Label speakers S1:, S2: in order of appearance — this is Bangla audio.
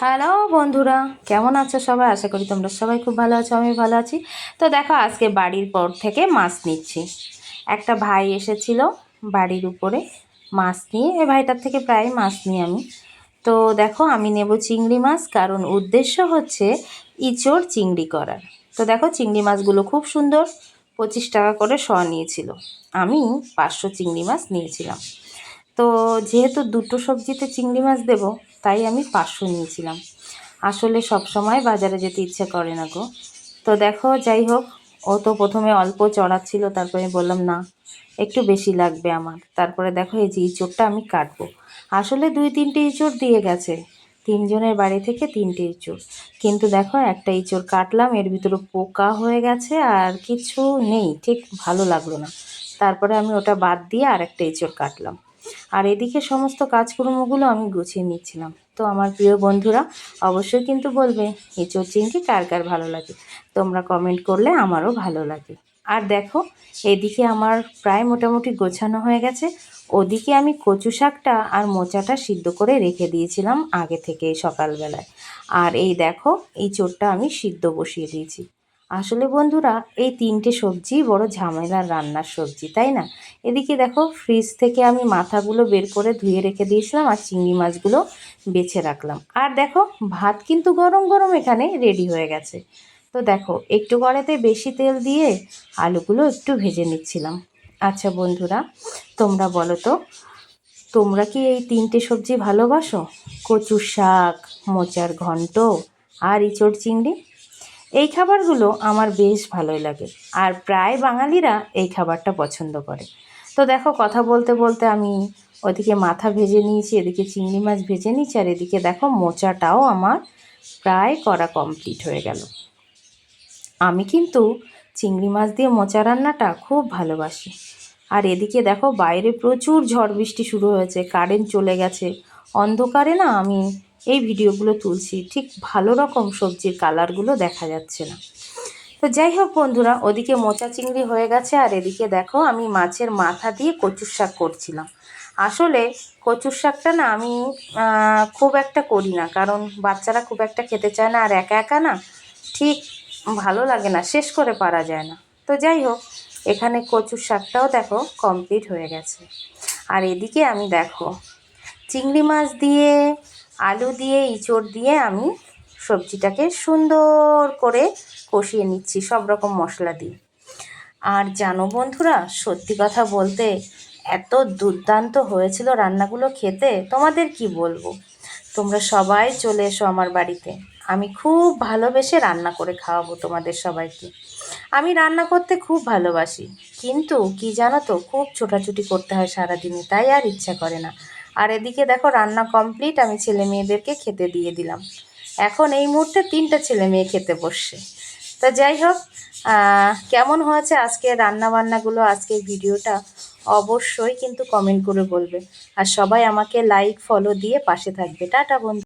S1: হ্যালো বন্ধুরা, কেমন আছো সবাই? আশা করি তোমরা সবাই খুব ভালো আছো আমি ভালো আছি। তো দেখো, আজকে বাড়ির পর থেকে মাছ নিচ্ছি। একটা ভাই এসেছিল বাড়ির উপরে মাছ নিয়ে, এ ভাইটার থেকে প্রায় মাছ নিই আমি। তো দেখো, আমি নেব চিংড়ি মাছ, কারণ উদ্দেশ্য হচ্ছে ইচোর চিংড়ি করার। তো দেখো, চিংড়ি মাছগুলো খুব সুন্দর, পঁচিশ টাকা করে শ নিয়েছিল। আমি পাঁচশো চিংড়ি মাছ নিয়েছিলাম। তো যেহেতু দুটো সবজিতে চিংড়ি মাছ দেব তাই আমি পাঁচশো নিয়েছিলাম। আসলে সব সময় বাজারে যেতে ইচ্ছে করে না গো। তো দেখো, যাই হোক, ও তো প্রথমে অল্প চড়াচ্ছিল, তারপরে আমি বললাম, না, একটু বেশি লাগবে আমার। তারপরে দেখো, এই যে ইঁচড়টা আমি কাটবো। আসলে দুই তিনটে ইঁচড় দিয়ে গেছে। তিনজনের বাড়ি থেকে তিনটে ইঁচড়। কিন্তু দেখো, একটা ইঁচড় কাটলাম, এর ভিতরে পোকা হয়ে গেছে আর কিছু নেই, ঠিক ভালো লাগল না। তারপরে আমি ওটা বাদ দিয়ে আর একটা ইঁচড় কাটলাম। আর এদিকে সমস্ত কাজকর্মগুলো আমি গুছিয়ে নিচ্ছিলাম। তো আমার প্রিয় বন্ধুরা, অবশ্যই কিন্তু বলবে এঁচোড় চিংড়ি কার কার ভালো লাগে? তোমরা কমেন্ট করলে আমারও ভালো লাগে। আর দেখো, এদিকে আমার প্রায় মোটামুটি গোছানো হয়ে গেছে। ওদিকে আমি কচু শাকটা আর মোচাটা সিদ্ধ করে রেখে দিয়েছিলাম আগে থেকে সকালবেলায়। আর এই দেখো, এই চোরটা আমি সিদ্ধ বসিয়ে দিয়েছি। আসলে বন্ধুরা, এই তিনটে সবজি বড় ঝামেলার রান্নার সবজি, তাই না? এদিকে দেখো ফ্রিজ থেকে আমি মাথাগুলো বের করে ধুয়ে রেখে দিয়েছিলাম আর চিংড়ি মাছগুলো বেছে রাখলাম। আর দেখো, ভাত কিন্তু গরম গরম এখানে রেডি হয়ে গেছে। তো দেখো, একটু কড়াইতে বেশি তেল দিয়ে আলুগুলো একটু ভেজে নিচ্ছিলাম। আচ্ছা বন্ধুরা, তোমরা বলো তো, তোমরা কি এই তিনটে সবজি ভালোবাসো? কচুর শাক, মোচার ঘন্ট, আর ইচড় চিংড়ি? এই খাবারগুলো আমার বেশ ভালোই লাগে। আর প্রায় বাঙালিরা এই খাবারটা পছন্দ করে। তো দেখো, কথা বলতে বলতে আমি ওদিকে মাথা ভেজে নিয়েছি, এদিকে চিংড়ি মাছ ভেজে নিয়েছি, আর এদিকে দেখো মোচাটাও আমার প্রায় করা কমপ্লিট হয়ে গেল। আমি কিন্তু চিংড়ি মাছ দিয়ে মোচা রান্নাটা খুব ভালোবাসি। আর এদিকে দেখো বাইরে প্রচুর ঝড় বৃষ্টি শুরু হয়েছে কারেন্ট চলে গেছে। অন্ধকারে না আমি এই ভিডিওগুলো তুলছি, ঠিক ভালো রকম সবজির কালারগুলো দেখা যাচ্ছে না। তো যাই হোক বন্ধুরা, ওদিকে মোচা চিংড়ি হয়ে গেছে, আর এদিকে দেখো আমি মাছের মাথা দিয়ে কচুর শাক করছিলাম। আসলে কচুর শাকটা না আমি খুব একটা করি না, কারণ বাচ্চারা খুব একটা খেতে চায় না, আর একা একা না ঠিক ভালো লাগে না, শেষ করে পারা যায় না। তো যাই হোক, এখানে কচুর শাকটাও দেখো কমপ্লিট হয়ে গেছে। আর এদিকে আমি দেখো, চিংড়ি মাছ দিয়ে আলু দিয়ে, ইঁচড় দিয়ে আমি সবজিটাকে সুন্দর করে কষিয়ে নিচ্ছি, সব রকম মশলা দিয়ে। আর জানো বন্ধুরা, সত্যি কথা বলতে এত দুর্দান্ত হয়েছিল রান্নাগুলো খেতে, তোমাদের কি বলব? তোমরা সবাই চলে এসো আমার বাড়িতে। আমি খুব ভালোবেসে রান্না করে খাওয়াবো তোমাদের সবাইকে। আমি রান্না করতে খুব ভালোবাসি, কিন্তু কি জানো তো, খুব ছোটাছুটি করতে হয় সারাদিনে, তাই আর ইচ্ছা করে না। আর এদিকে দেখো রান্না কমপ্লিট, আমি ছেলে মেয়েদেরকে খেতে দিয়ে দিলাম। এখন এই মুহূর্তে তিনটা ছেলে মেয়ে খেতে বসছে। তা যাই হোক কেমন হয়েছে আজকে রান্না বান্নাগুলো আজকের ভিডিওটা? অবশ্যই কিন্তু কমেন্ট করে বলবে। আর সবাই আমাকে লাইক ফলো দিয়ে পাশে থাকবে। টাটা বন্ধু।